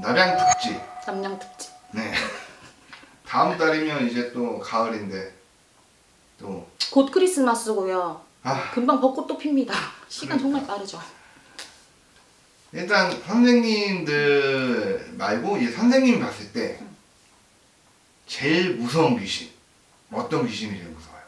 남양 특집. 남양 특집. 네. 다음 달이면 이제 또 가을인데 또 곧 크리스마스고요. 아, 금방 벚꽃도 핍니다. 시간 정말 빠르죠. 일단 선생님들 말고 이제 선생님이 봤을 때 제일 무서운 귀신 어떤 귀신이 제일 무서워요?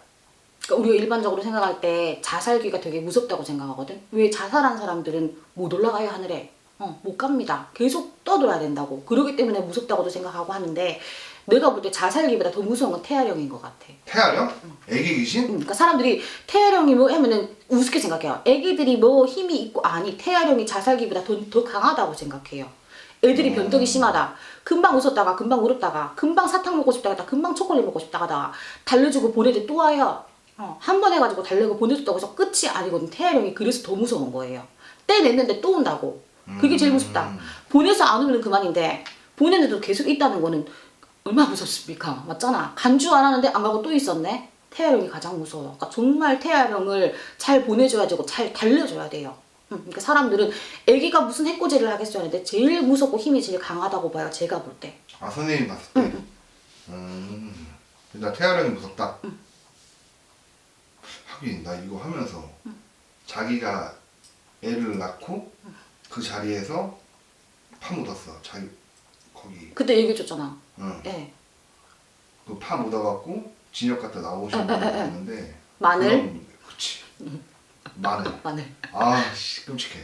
그러니까 우리가 일반적으로 생각할 때 자살귀가 되게 무섭다고 생각하거든. 왜 자살한 사람들은 못 올라가요 하늘에? 어, 못 갑니다. 계속 떠돌아야 된다고. 그러기 때문에 무섭다고도 생각하고 하는데 내가 볼 때 자살귀보다 더 무서운 건 태아령인 것 같아. 태아령? 애기 귀신? 음, 그러니까 사람들이 태아령이 뭐 하면은 우습게 생각해요. 애기들이 뭐 힘이 있고 아니 태아령이 자살기보다 더, 더 강하다고 생각해요. 애들이 변덕이 심하다. 금방 웃었다가 금방 울었다가 금방 사탕 먹고 싶다가 금방 초콜릿 먹고 싶다가 달래주고 보내도 또 와요. 어, 한 번 해가지고 달래고 보내줬다고 해서 끝이 아니거든. 태아령이 그래서 더 무서운 거예요. 떼냈는데 또 온다고. 그게 제일 무섭다. 보내서 안 오면 그만인데 보내는데도 계속 있다는 거는 얼마나 무섭습니까? 맞잖아. 간주 안 하는데 안 가고 또 있었네. 태아령이 가장 무서워. 그러니까 정말 태아령을 잘 보내줘야 되고 잘 달려줘야 돼요. 음, 그러니까 사람들은 아기가 무슨 해코지를 하겠어요 하는데 제일 무섭고 힘이 제일 강하다고 봐요. 제가 볼 때. 아 선생님 봤을 때? 음, 일단 태아령이 무섭다. 하긴 나 이거 하면서 자기가 애를 낳고 그 자리에서 파묻었어. 자기 거기 그때 얘기해줬잖아. 응. 예. 그파 묻어갖고 진역 갔다 나오신 분이 있는데 마늘? 그런- 그치 마늘 마늘. 아 씨 끔찍해